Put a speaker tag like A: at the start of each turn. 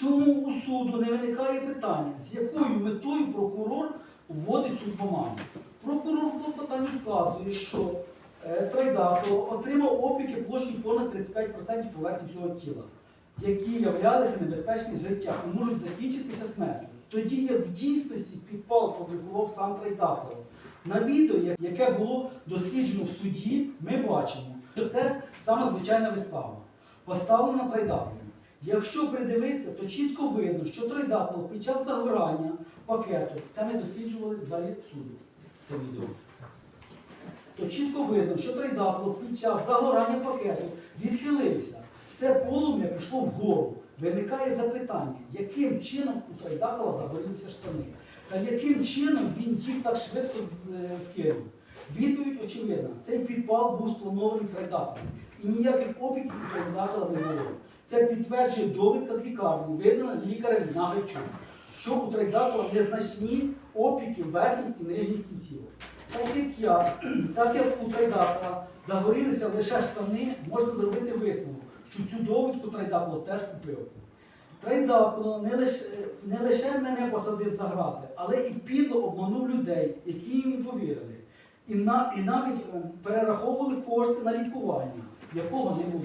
A: Чому у суду не виникає питання, з якою метою прокурор вводить цю поману? Прокурор в клопотанні вказує, що е, Трайдаков отримав опіки площею понад 35% поверхні цього тіла, які являлися небезпечним життя і можуть закінчитися смертю. Тоді як в дійсності підпал фабрикував сам Трайдаков. На відео, яке було досліджено в суді, ми бачимо, що це саме звичайна вистава, поставлена Трайдаковим. Якщо придивитися, то чітко видно, що Трайдаков під час загорання пакету, це ми досліджували в залі суду, це відео. То чітко видно, що Трайдаков під час загорання пакету відхилився. Все полум'я пішло вгору. Виникає запитання, яким чином у Трайдакова загорілися штани? Та яким чином він їх так швидко е, скинув? Відповідь очевидна, цей підпал був спланований Трайдаковим. І ніяких опіків у Трайдакова не було. Це підтверджує довідка з лікарні, видана лікарем на Нагайчук, що у Трайдакова незначні опіки верхніх і нижніх кінцівок. Так як я, так як у Трайдакова загорілися лише штани, можна зробити висновок, що цю довідку Трайдакова теж купив. Трайдакова не лише, не лише мене посадив за грати, але і підло обманув людей, які йому повірили. І, на, і навіть е, перераховували кошти на лікування, якого не було.